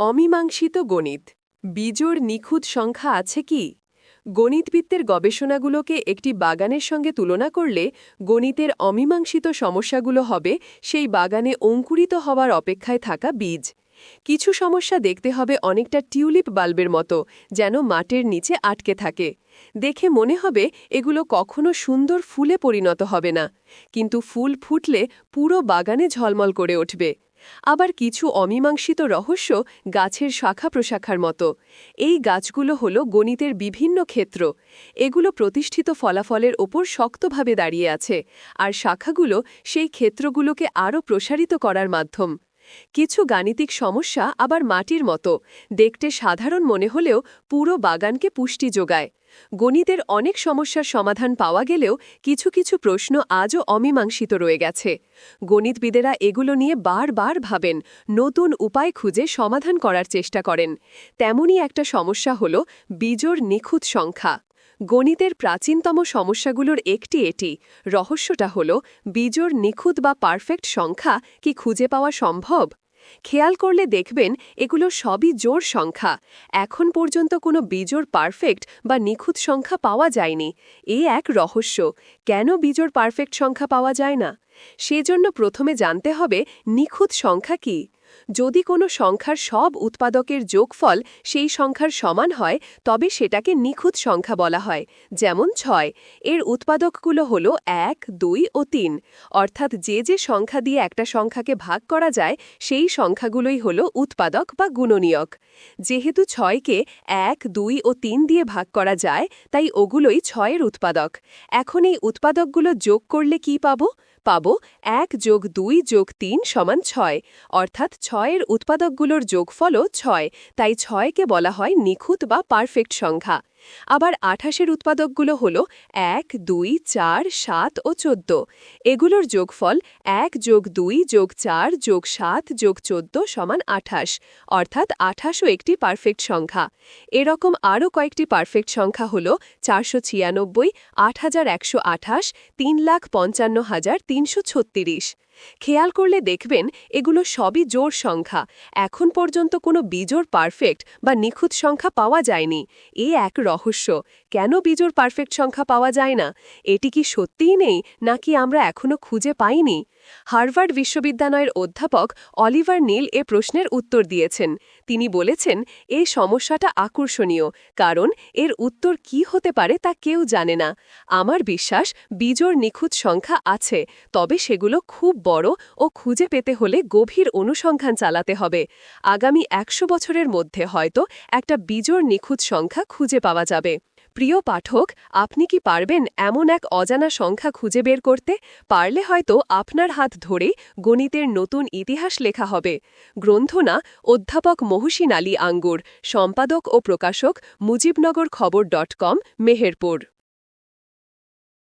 অমীমাংসিত গণিত। বীজোর নিখুঁত সংখ্যা আছে কি? গণিতবিত্তের গবেষণাগুলোকে একটি বাগানের সঙ্গে তুলনা করলে গণিতের অমীমাংসিত সমস্যাগুলো হবে সেই বাগানে অঙ্কুরিত হওয়ার অপেক্ষায় থাকা বীজ। কিছু সমস্যা দেখতে হবে অনেকটা টিউলিপ বাল্বের মতো, যেন মাটির নিচে আটকে থাকে। দেখে মনে হবে এগুলো কখনো সুন্দর ফুলে পরিণত হবে না, কিন্তু ফুল ফুটলে পুরো বাগানে ঝলমল করে উঠবে। আবার কিছু অমীমাংসিত রহস্য গাছের শাখা প্রশাখার মতো। এই গাছগুলো হল গণিতের বিভিন্ন ক্ষেত্র। এগুলো প্রতিষ্ঠিত ফলাফলের ওপর শক্তভাবে দাঁড়িয়ে আছে, আর শাখাগুলো সেই ক্ষেত্রগুলোকে আরও প্রসারিত করার মাধ্যম। কিছু গাণিতিক সমস্যা আবার মাটির মতো। দেখতে সাধারণ মনে হলেও পুরো বাগানকে পুষ্টি যোগায়। গণিতের অনেক সমস্যার সমাধান পাওয়া গেলেও কিছু কিছু প্রশ্ন আজও অমীমাংসিত রয়ে গেছে। গণিতবিদেরা এগুলো নিয়ে বারবার ভাবেন, নতুন উপায় খুঁজে সমাধান করার চেষ্টা করেন। তেমনই একটা সমস্যা হল বীজোর নিখুঁত সংখ্যা। গণিতের প্রাচীনতম সমস্যাগুলোর একটি এটি। রহস্যটা হল বীজোর নিখুঁত বা পারফেক্ট সংখ্যা কি খুঁজে পাওয়া সম্ভব? খেয়াল করলে দেখবেন, এগুলো সবই জোর সংখ্যা। এখন পর্যন্ত কোনো বিজোর পারফেক্ট বা নিখুঁত সংখ্যা পাওয়া যায়নি। এ এক রহস্য। কেন বিজোর পারফেক্ট সংখ্যা পাওয়া যায় না? সেজন্য প্রথমে জানতে হবে, নিখুঁত সংখ্যা কি? যদি কোনো সংখ্যার সব উৎপাদকের যোগফল সেই সংখ্যার সমান হয়, তবে সেটাকে নিখুঁত সংখ্যা বলা হয়, যেমন ছয়। এর উৎপাদকগুলো হল এক, দুই ও তিন। অর্থাৎ যে যে সংখ্যা দিয়ে একটা সংখ্যাকে ভাগ করা যায়, সেই সংখ্যাগুলোই হল উৎপাদক বা গুণনীয়ক। যেহেতু ছয়কে এক, দুই ও তিন দিয়ে ভাগ করা যায়, তাই ওগুলোই ছয়ের উৎপাদক। এখন এই উৎপাদকগুলো যোগ করলে কি পাব? পাব এক যোগ দুই যোগ তিন সমান ছয়, অর্থাৎ ছয়ের উৎপাদকগুলোর যোগফলও ছয়, তাই ছয়কে বলা হয় নিখুঁত বা পারফেক্ট সংখ্যা। আবার আঠাশের উৎপাদকগুলো হল এক, দুই, চার, সাত ও চোদ্দ। এগুলোর যোগফল এক যোগ দুই যোগ চার যোগ সাত যোগ চোদ্দ সমান আঠাশ। অর্থাৎ আঠাশও একটি পারফেক্ট সংখ্যা। এরকম আরও কয়েকটি পারফেক্ট সংখ্যা হল চারশো ছিয়ানব্বই, আট হাজার একশো আঠাশ, তিন লাখ পঞ্চান্ন হাজার তিনশো ছত্রিশ। খেয়াল করলে দেখবেন এগুলো সবই জোর সংখ্যা। এখন পর্যন্ত কোনো বিজোর পারফেক্ট বা নিখুঁত সংখ্যা পাওয়া যায়নি। এ এক রহস্য। কেন বিজোর পারফেক্ট সংখ্যা পাওয়া যায় না? এটি কি সত্যিই নেই, নাকি আমরা এখনও খুঁজে পাইনি? হার্ভার্ড বিশ্ববিদ্যালয়ের অধ্যাপক অলিভার নীল এ প্রশ্নের উত্তর দিয়েছেন। তিনি বলেছেন, এই সমস্যাটা আকর্ষণীয়, কারণ এর উত্তর কি হতে পারে তা কেউ জানে না। আমার বিশ্বাস বিজোর নিখুঁত সংখ্যা আছে, তবে সেগুলো খুব বড় ও খুঁজে পেতে হলে গভীর অনুসন্ধান চালাতে হবে। আগামী একশো বছরের মধ্যে হয়তো একটা বিজোর নিখুঁত সংখ্যা খুঁজে পাওয়া যাবে। প্রিয় পাঠক, আপনি কি পারবেন এমন এক অজানা সংখ্যা খুঁজে বের করতে? পারলে হয়তো আপনার হাত ধরে গণিতের নতুন ইতিহাস লেখা হবে। গ্রন্থনা অধ্যাপক মহসিন আলী আঙ্গুর, সম্পাদক ও প্রকাশক মুজিবনগর খবর ডট কম, মেহেরপুর।